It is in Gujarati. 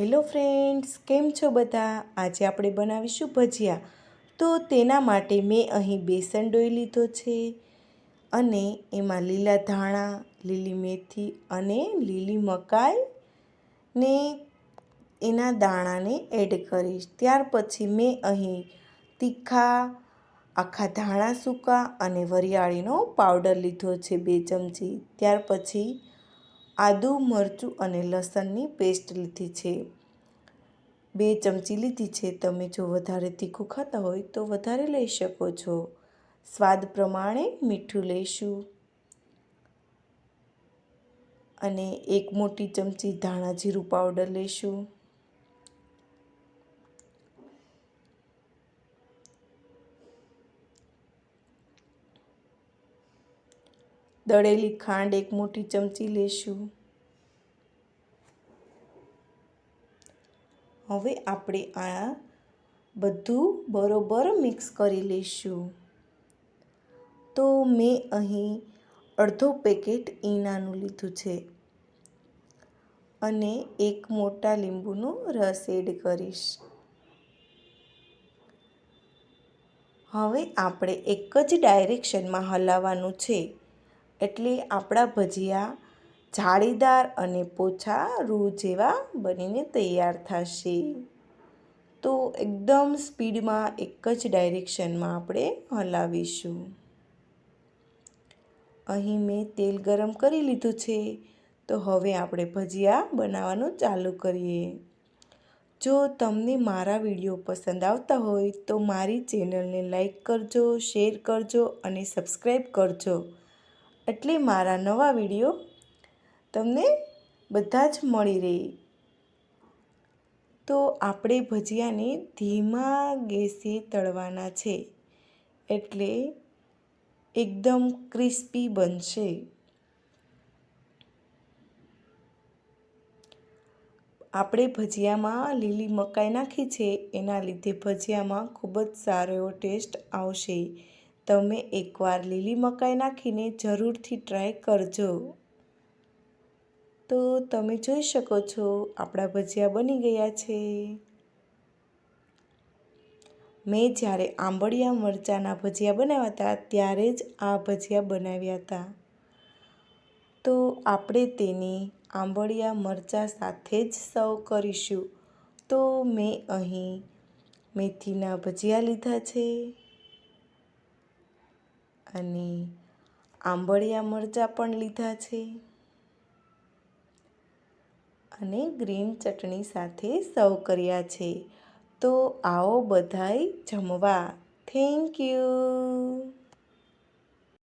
હેલો ફ્રેન્ડ્સ, કેમ છો બધા? આજે આપણે બનાવીશું ભજીયા. તો તેના માટે મેં અહીં બેસન ડોઈ લીધો છે અને એમાં લીલા ધાણા, લીલી મેથી અને લીલી મકાઈ ને એના દાણાને એડ કરીશ. ત્યાર પછી મેં અહીં તીખા, આખા ધાણા સૂકા અને વરિયાળીનો પાવડર લીધો છે બે ચમચી. ત્યાર પછી આદું, મરચું અને લસણની પેસ્ટ લીધી છે. બે ચમચી લીધી છે. તમે જો વધારે તીખું ખાતા હોય તો વધારે લઈ શકો છો. સ્વાદ પ્રમાણે મીઠું લઈશું. અને એક મોટી ચમચી ધાણા જીરું પાવડર લઈશું. દળેલી ખાંડ એક મોટી ચમચી લેશું. હવે આપણે આ બધું બરોબર મિક્સ કરી લઈશું તો મેં અહીં અડધો પેકેટ ઈનાનું લીધું છે અને એક મોટા લીંબુનો રસ એડ કરીશ. હવે આપણે એક જ ડાયરેક્શનમાં હલાવવાનું છે. એટલે આપણા ભજીયા જાળીદાર અને પોછા રૂ જેવા બનીને તૈયાર થશે. તો એકદમ સ્પીડમાં એક જ ડાયરેક્શનમાં આપણે હલાવીશું. અહીં મેં તેલ ગરમ કરી લીધું છે, તો હવે આપણે ભજીયા બનાવવાનું ચાલુ કરીએ. જો તમને મારા વીડિયો પસંદ આવતા હોય તો મારી ચેનલને લાઈક કરજો, શેર કરજો અને સબસ્ક્રાઈબ કરજો. એટલે મારા નવા વીડિયો તમને બધા જ મળી રહે. તો આપણે ભજીયાને ધીમા ગેસે તળવાના છે એટલે એકદમ ક્રિસ્પી બનશે. આપણે ભજીયામાં લીલી મકાઈ નાખી છે, એના લીધે ભજીયામાં ખૂબ જ સારો એવો ટેસ્ટ આવશે. તમે એકવાર લીલી મકાઈ નાખીને જરૂરથી ટ્રાય કરજો. તો તમે જોઈ શકો છો, આપણા ભજીયા બની ગયા છે. મેં જ્યારે આંબળિયા મરચાંના ભજીયા બનાવ્યા હતા, ત્યારે જ આ ભજીયા બનાવ્યા હતા. તો આપણે તેને આંબળિયા મરચાં સાથે જ સર્વ કરીશું. તો મેં અહીં મેથીના ભજીયા લીધા છે. અને આંબળિયા મરચાં પણ લીધા છે. અને ગ્રીન ચટણી સાથે સર્વ કર્યા છે. તો આવો બધાય જમવા. Thank you.